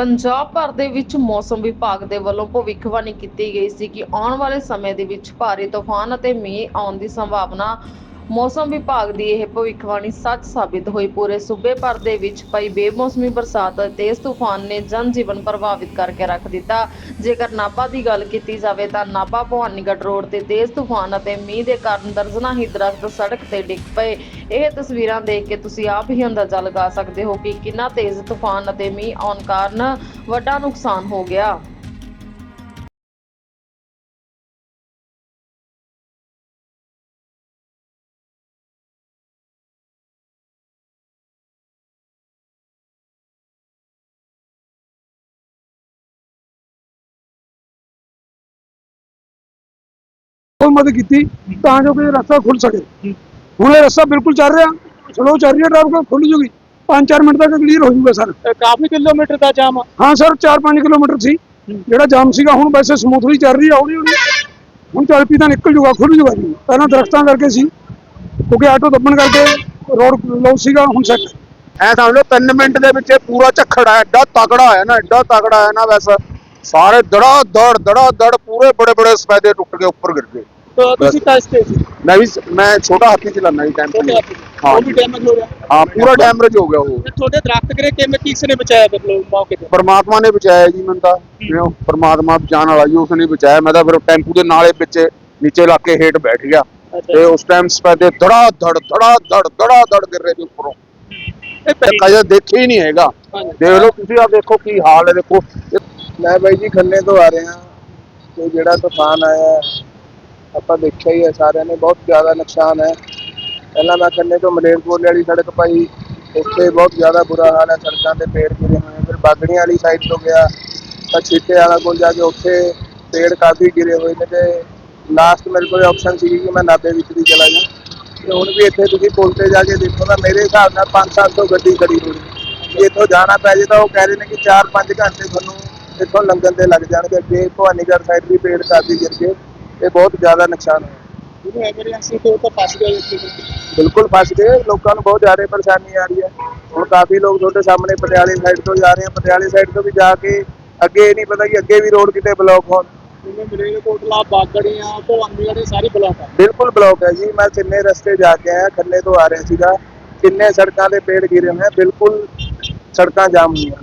ਪੰਜਾਬ ਭਰ ਦੇ ਵਿੱਚ ਮੌਸਮ ਵਿਭਾਗ ਦੇ ਵੱਲੋਂ ਭਵਿੱਖਬਾਣੀ ਕੀਤੀ ਗਈ ਸੀ ਕਿ ਆਉਣ ਵਾਲੇ ਸਮੇਂ ਦੇ ਵਿੱਚ ਭਾਰੀ ਤੂਫਾਨ ਅਤੇ ਮੀਂਹ ਆਉਣ ਦੀ ਸੰਭਾਵਨਾ ਮੌਸਮ ਵਿਭਾਗ ਦੀ ਇਹ ਭਵਿੱਖਬਾਣੀ ਸੱਚ ਸਾਬਿਤ ਹੋਈ। ਪੂਰੇ ਸੂਬੇ ਭਰ ਦੇ ਵਿੱਚ ਪਈ ਬੇਮੌਸਮੀ ਬਰਸਾਤ ਅਤੇ ਤੇਜ਼ ਤੂਫਾਨ ਨੇ ਜਨ ਜੀਵਨ ਪ੍ਰਭਾਵਿਤ ਕਰਕੇ ਰੱਖ ਦਿੱਤਾ। ਜੇਕਰ ਨਾਭਾ ਦੀ ਗੱਲ ਕੀਤੀ ਜਾਵੇ ਤਾਂ ਨਾਭਾ ਭਵਾਨੀਗੜ੍ਹ ਰੋਡ ਤੇ ਤੇਜ਼ ਤੂਫਾਨ ਅਤੇ ਮੀਂਹ ਦੇ ਕਾਰਨ ਦਰਜਨਾਂ ਹੀ ਦਰਖਤ ਸੜਕ ਤੇ ਡਿੱਗ ਪਏ। ਇਹ ਤਸਵੀਰਾਂ ਦੇਖ ਕੇ ਤੁਸੀਂ ਆਪ ਹੀ ਅੰਦਾਜ਼ਾ ਲਗਾ ਸਕਦੇ ਹੋ ਕਿ ਕਿੰਨਾ ਤੇਜ਼ ਤੂਫਾਨ ਅਤੇ ਮੀਂਹ ਆਉਣ ਕਾਰਨ ਵੱਡਾ ਨੁਕਸਾਨ ਹੋ ਗਿਆ। ਮਦਦ ਕੀਤੀ ਤਾਂ ਜੋ ਕਿ ਰਸਤਾ ਖੁੱਲ ਸਕੇ। ਹੁਣ ਇਹ ਰਸਤਾ ਬਿਲਕੁਲ ਚੱਲ ਰਿਹਾ। ਸਲੋ ਚੱਲ ਰਿਹਾ ਟ੍ਰੈਫਿਕ ਖੁੱਲ ਜੂਗੀ। 5-4 ਮਿੰਟ ਤੱਕ ਕਲੀਅਰ ਹੋ ਜੂਗਾ ਸਰ। ਕਾਫੀ ਕਿਲੋਮੀਟਰ ਦਾ ਜਾਮ ਆ। ਹਾਂ ਸਰ 4-5 ਕਿਲੋਮੀਟਰ ਸੀ। ਜਿਹੜਾ ਜਾਮ ਸੀਗਾ ਹੁਣ ਵੈਸੇ ਸਮੂਥਲੀ ਚੱਲ ਰਹੀ ਆ ਹੌਲੀ ਹੌਲੀ। ਹੁਣ ਚੱਲ ਪੀ ਤਾਂ ਨਿਕਲ ਜੂਗਾ ਖੁੱਲ ਜੂਗਾ ਜੀ। ਪਹਿਲਾਂ ਦਰਖਤਾਂ ਕਰਕੇ ਸੀ। ਕਿਉਂਕਿ ਆਟੋ ਦੱਬਣ ਕਰਕੇ ਰੋਡ ਲੋ ਸੀਗਾ ਹੁਣ ਸੈੱਟ ਐ ਸਮਝ ਲਓ 3 ਮਿੰਟ ਦੇ ਵਿੱਚ ਇਹ ਪੂਰਾ ਝੱਖੜ ਆ ਐਡਾ ਤਕੜਾ ਹੋਇਆ ਨਾ ਐਡਾ ਤਕੜਾ ਹੈ ਨਾ ਵੈਸੇ ਸਾਰੇ ਦੜਾ ਦੜ ਦੜਾ ਦੜ ਪੂਰੇ ਬੜੇ ਬੜੇ ਸਫੈਦੇ ਟੁੱਟ ਕੇ ਉੱਪਰ ਗਿਰ ਗਏ। ਤਾਂ ਤੁਸੀਂ ਕਿਸ ਤੇ ਸੀ। ਮੈਂ ਵੀ ਮੈਂ ਛੋਟਾ ਹਾਥੀ ਚਲਾਉਣਾ ਜੀ ਟਾਈਮ ਛੋਟੇ ਹਾਥੀ। ਹਾਂ ਉਹ ਵੀ ਡੈਮੇਜ ਹੋ ਗਿਆ। ਹਾਂ ਪੂਰਾ ਡੈਮੇਜ ਹੋ ਗਿਆ ਉਹ। ਤੇ ਤੁਹਾਡੇ ਦਰਖਤ ਕਰੇ ਕਿਵੇਂ? ਕਿਸ ਨੇ ਬਚਾਇਆ ਮਤਲਬ ਮੌਕੇ ਤੇ? ਪਰਮਾਤਮਾ ਨੇ ਬਚਾਇਆ ਜੀ ਮੈਨੂੰ ਤਾਂ। ਜਿਵੇਂ ਉਹ ਪਰਮਾਤਮਾ ਬਚਾਉਣ ਵਾਲਾ ਜੀ ਉਸ ਨੇ ਬਚਾਇਆ। ਮੈਂ ਤਾਂ ਫਿਰ ਟੈਂਪੂ ਦੇ ਨਾਲੇ ਵਿੱਚ ਨੀਚੇ ਲਾ ਕੇ ਹੇਠ ਬੈਠ ਗਿਆ। ਤੇ ਉਸ ਟਾਈਮ ਸਪੈਦੇ ਧੜਾ ਧੜ ਧੜਾ ਧੜ ਧੜਾ ਧੜ ਗਿਰ ਰਹੇ ਸੀ ਉੱਪਰੋਂ। ਇਹ ਤੇ ਕਦੇ ਦੇਖਿਆ ਹੀ ਨਹੀਂ ਹੈਗਾ। ਦੇਖ ਲਓ ਤੁਸੀਂ ਆ ਦੇਖੋ ਕੀ ਹਾਲ ਹੈ ਦੇਖੋ। ਮੈਂ ਬਾਈ ਜੀ ਖੰਨੇ ਤੋਂ ਆ ਰਿਹਾ। ਤੇ ਜਿਹੜਾ ਤੂਫਾਨ ਆਇਆ ਹੈ, ਆਪਾਂ ਦੇਖਿਆ ਹੀ ਹੈ, ਸਾਰਿਆਂ ਨੇ ਬਹੁਤ ਜ਼ਿਆਦਾ ਨੁਕਸਾਨ ਹੈ। ਪਹਿਲਾਂ ਮੈਂ ਖੰਨੇ ਤੋਂ ਮਲੇਰਕੋਟਲੇ ਵਾਲੀ ਸੜਕ ਪਾਈ ਉੱਥੇ ਬਹੁਤ ਜ਼ਿਆਦਾ ਬੁਰਾ ਹਾਲ ਹੈ, ਸੜਕਾਂ ਤੇ ਪੇੜ ਗਿਰੇ ਹੋਏ ਨੇ। ਫਿਰ ਬਾਗੜੀਆਂ ਵਾਲੀ ਸਾਈਡ ਤੋਂ ਗਿਆ, ਤਾਂ ਛੀਟੇ ਵਾਲਾ ਕੋਲ ਜਾ ਕੇ ਉੱਥੇ ਪੇੜ ਕਾਫੀ ਗਿਰੇ ਹੋਏ ਨੇ ਤੇ ਲਾਸਟ ਮੇਰੇ ਕੋਲ ਆਪਸ਼ਨ ਸੀ ਕਿ ਮੈਂ ਨਾਭੇ ਵਿੱਚ ਦੀ ਚਲਾ ਜਾ ਤੇ ਹੁਣ ਵੀ ਇੱਥੇ ਤੁਸੀਂ ਪੁਲ ਤੇ ਜਾ ਕੇ ਦੇਖੋ ਤਾਂ ਮੇਰੇ ਹਿਸਾਬ ਨਾਲ 5-700 ਗੱਡੀ ਖੜੀ ਹੋਈ ਇੱਥੋਂ ਜਾਣਾ ਪੈ ਜੇ ਤਾਂ ਉਹ ਕਹਿ ਰਹੇ ਨੇ ਕਿ 4-5 ਘੰਟੇ ਤੁਹਾਨੂੰ ਇੱਥੋਂ ਲੰਘਣ ਦੇ ਲੱਗ ਜਾਣਗੇ। ਅੱਗੇ ਭਵਾਨੀਗੜ੍ਹ ਸਾਈਡ ਵੀ ਪੇੜ ਕਾਫੀ ਗਿਰ ਗਏ। ਇਹ ਬਹੁਤ ਜ਼ਿਆਦਾ ਨੁਕਸਾਨ ਹੋਇਆ। ਜਿਹਨੂੰ ਐਮਰਜੈਂਸੀ ਤੋਂ ਤਾਂ ਫਸ ਗਏ ਇੱਥੇ। ਬਿਲਕੁਲ ਫਸ ਗਏ ਲੋਕਾਂ ਨੂੰ ਬਹੁਤ ਜ਼ਿਆਦਾ ਪਰੇਸ਼ਾਨੀ ਆ ਰਹੀ ਹੈ। ਹੁਣ ਕਾਫੀ ਲੋਕ ਤੁਹਾਡੇ ਸਾਹਮਣੇ ਪਟਿਆਲੇ ਸਾਈਡ ਤੋਂ ਜਾ ਰਹੇ ਆ। ਪਟਿਆਲੇ ਸਾਈਡ ਤੋਂ ਵੀ ਜਾ ਕੇ ਅੱਗੇ ਇਹ ਨਹੀਂ ਪਤਾ ਕਿ ਅੱਗੇ ਵੀ ਰੋਡ ਕਿਤੇ ਬਲੌਕ ਹੋਣ। ਜਿਵੇਂ ਬਾਗੜੀਆਂ ਸਾਰੀ ਬਲਾਕ ਆ। ਬਿਲਕੁਲ ਬਲੌਕ ਹੈ ਜੀ। ਮੈਂ ਕਿੰਨੇ ਰਸਤੇ ਜਾ ਕੇ ਆਇਆ ਖੰਨੇ ਤੋਂ ਆ ਰਿਹਾ ਸੀਗਾ। ਕਿੰਨੇ ਸੜਕਾਂ ਦੇ ਪੇੜ ਗਿਰੇ ਹੋਏ ਆ। ਬਿਲਕੁਲ ਸੜਕਾਂ ਜਾਮ ਹੋਈਆਂ।